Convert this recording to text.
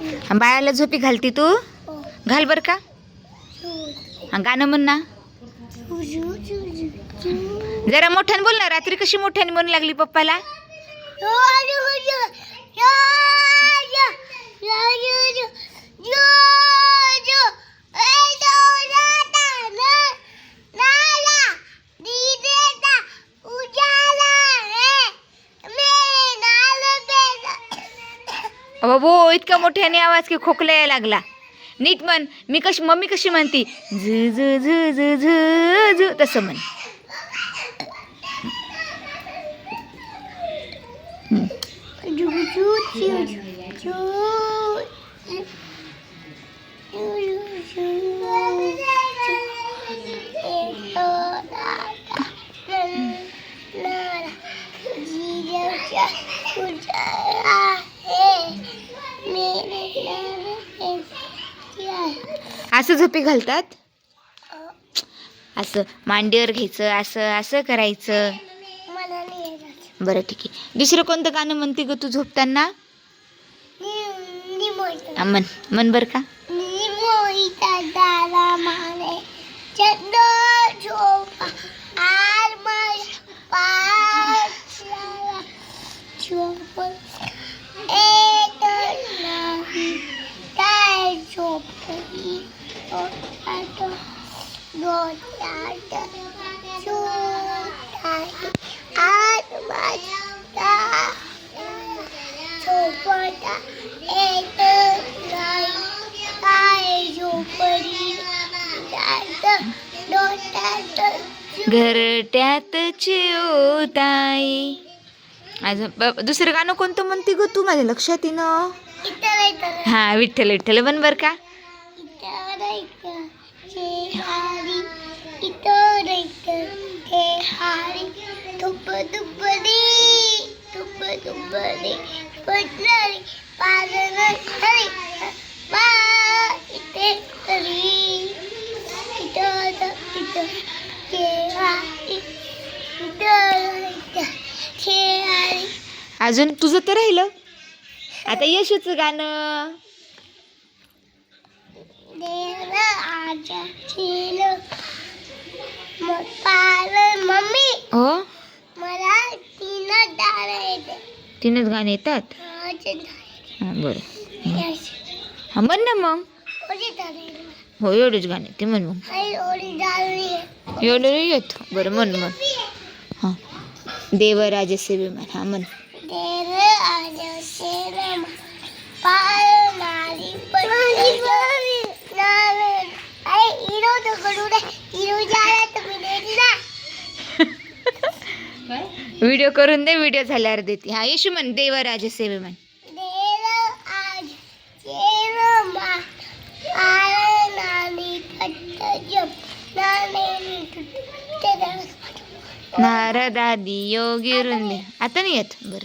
बाळाला झोपी घालती तू? हो. घाल बर का. हा, गाणं म्हण ना. जरा मोठ्याने बोल ना रात्री कशी मोठ्याने म्हणू लागली पप्पाला? बाबो इतका मोठ्याने आवाज की खोकला यायला लागला. नीट म्हण मी कशी मम्मी कशी म्हणती? झ झ झ झ झ झ तसं म्हण. असं झोपी घालतात? असं मांडीवर घ्यायचं असं असं करायचं. बरं ठीक आहे. दुसरं कोणतं गाणं म्हणते ग तू झोपताना? नि- निमोळतं. म्हण. म्हण बरं का. घरट्यात अजून ब- दुसरं गाणं कोणतं म्हणते ग तू माझ्या लक्षात इतर हा विठ्ठल विठ्ठल. बन बर का? इतर इतर हे हारी इतर इतर हे हारी धुप धुपडी धुप धुपडी पडणारी पालन हरी बा इथे तरी इतर इतर हे हारी इतर इतर हे हारी अजून तुझं तर राहिलं. आता यशूचं गाणं. मम्मी. हो? मला येते. तीनच गाणे येतात? माझे डाळ हा बरं. हा म्हण ना मग. हो एवढेच गाणे ते म्हण मग. एवढं येत? बरं म्हण म्हण हां. देवराज सेवे म्हण हा म्हण. देव आजा खेळ पार नारी अरे हिरो तो करू दे हिरो झाला तर मी देते ना व्हिडिओ करून दे व्हिडिओ झाल्यावर देते. हा येशू म्हण देवराज सेवे म्हण. देव आज जेव मा आळ नानी कट्ट जप नानी तुट्टे नारदादी योगी रुंदे. आता नाही येत? बरं.